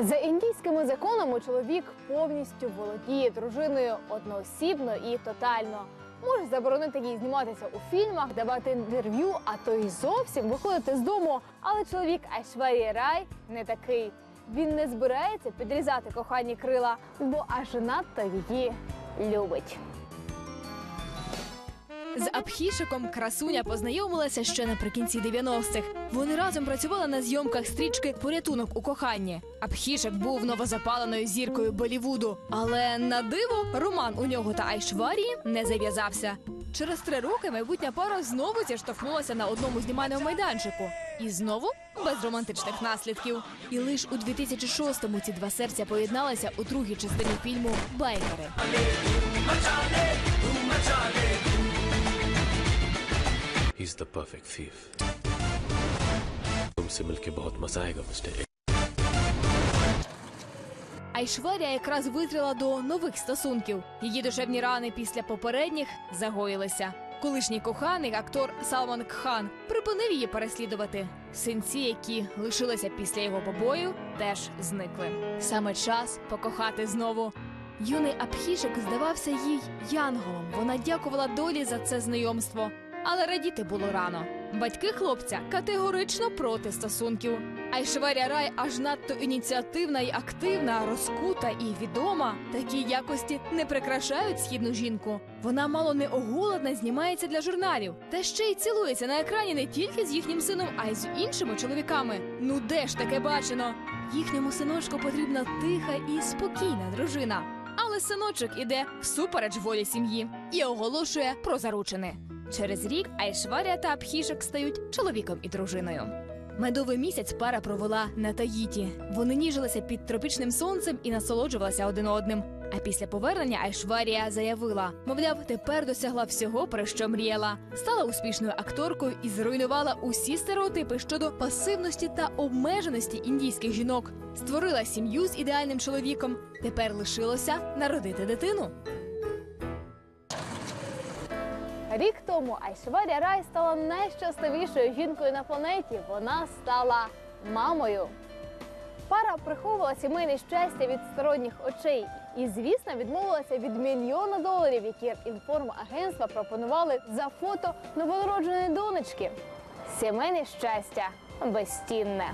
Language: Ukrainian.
За індійськими законами чоловік повністю володіє дружиною одноосібно і тотально. Може заборонити їй зніматися у фільмах, давати інтерв'ю, а то й зовсім виходити з дому. Але чоловік Айшварії Рай не такий. Він не збирається підрізати кохані крила, бо аж надто її любить. З Абхішиком красуня познайомилася ще наприкінці 90-х. Вони разом працювали на зйомках стрічки Порятунок у коханні. Абхішик був новозапаленою зіркою Болівуду, але на диво роман у нього та Айшварії не зав'язався. Через три роки майбутня пара знову зіштовхнулася на одному знімальному майданчику. І знову без романтичних наслідків. І лише у 2006-му ці два серця поєдналися у другій частині фільму Байкери. He's the perfect thief. तुमसे मिलके बहुत मजा आएगा मिस्टर Айшварія якраз витрила до нових стосунків. Її душевні рани після попередніх загоїлися. Колишній коханий актор Салман Кхан припинив її переслідувати. Синці, які лишилися після його побою, теж зникли. Саме час покохати знову. Юний Абхішик здавався їй янголом. Вона дякувала долі за це знайомство. Але радіти було рано. Батьки хлопця категорично проти стосунків. Айшваря Рай аж надто ініціативна і активна, розкута і відома. Такі якості не прикрашають східну жінку. Вона мало не оголодна, знімається для журналів, та ще й цілується на екрані не тільки з їхнім сином, а й з іншими чоловіками. Ну де ж таке бачено? Їхньому синочку потрібна тиха і спокійна дружина. Але синочок іде всупереч волі сім'ї і оголошує про заручини. Через рік Айшварія та Абхішек стають чоловіком і дружиною. Медовий місяць пара провела на Таїті. Вони ніжилися під тропічним сонцем і насолоджувалися один одним. А після повернення Айшварія заявила: мовляв, тепер досягла всього, про що мріяла, стала успішною акторкою і зруйнувала усі стереотипи щодо пасивності та обмеженості індійських жінок. Створила сім'ю з ідеальним чоловіком. Тепер лишилося народити дитину. Рік тому Айшваря Рай стала найщасливішою жінкою на планеті. Вона стала мамою. Пара приховувала сімейне щастя від сторонніх очей і, звісно, відмовилася від мільйона доларів, які інформагентства пропонували за фото новонародженої донечки. Сімейне щастя безцінне.